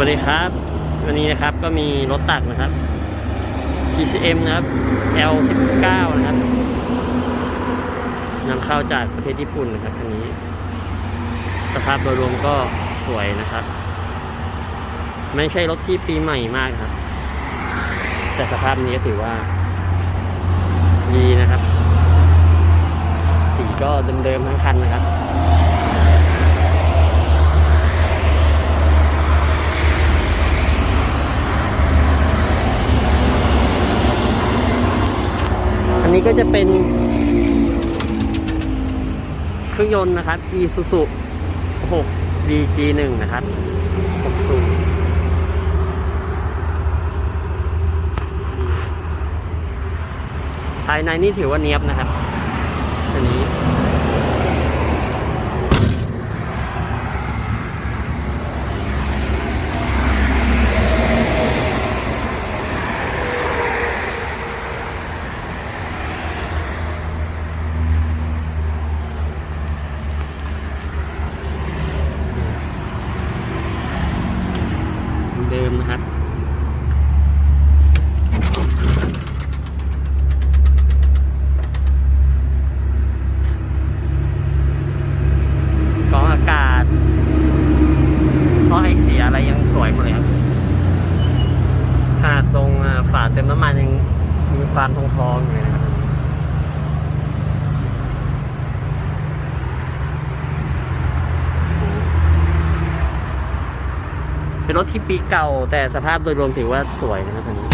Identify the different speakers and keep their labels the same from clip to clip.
Speaker 1: วัสดีครับ วันนี้นะครับก็มีรถตักนะครับ TCM นะครับ L19 นะครับนำเข้าจากประเทศญี่ปุ่นนะครับคันนี้ สภาพโดยรวมก็สวยนะครับ ไม่ใช่รถที่ปีใหม่มากครับ แต่สภาพนี้ก็ถือว่า ดีนะครับ สีก็เดิมๆทั้งคันนะครับ ก็จะเป็น เครื่องยนต์นะครับ Isuzu 6 DG1 นะครับ6สูบภายในนี่ถือว่าเนียบนะครับ อันนี้ เดิมนะครับกรองอากาศท่อไอเสียอะไรยังสวยหมดเลยครับขนาดตรงฝาเต็มน้ำมันยังมีความทองทองๆอยู่เลยนะครับ เป็นรถที่ปีเก่า แต่สภาพโดยรวมถือว่าสวยนะครับคันนี้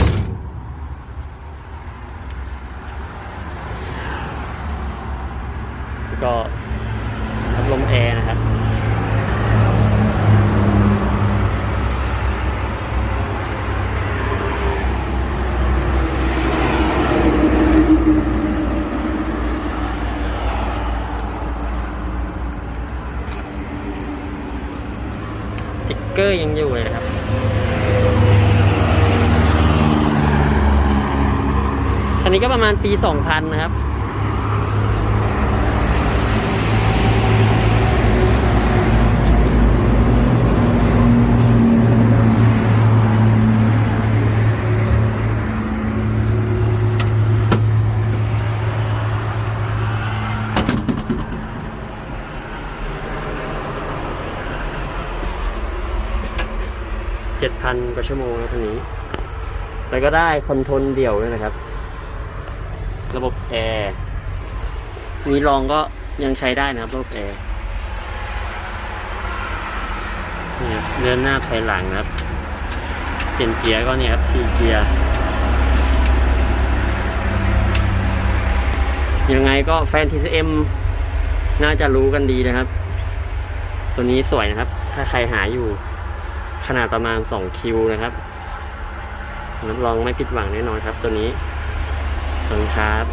Speaker 1: ก็พัดลมแอร์นะครับ เกอร์ยังอยู่เลยนะครับอันนี้ก็ประมาณปี 2000 นะครับ เจ็ดพันกว่าชั่วโมงนะคันนี้ แล้วก็ได้คอนโทรลเดี่ยวด้วยนะครับ ระบบแอร์มีรองก็ยังใช้ได้นะครับ ระบบแอร์นี่ครับเดินหน้าถอยหลังนะครับ เปลี่ยนเกียร์ก็เนี่ยครับสี่เกียร์ยังไงก็แฟน TCM น่าจะรู้กันดีนะครับ ตัวนี้สวยนะครับ ถ้าใครหาอยู่ ขนาดประมาณ 2 คิวนะครับรับรองไม่ผิดหวังแน่นอนครับตัวนี้ขอบคุณครับ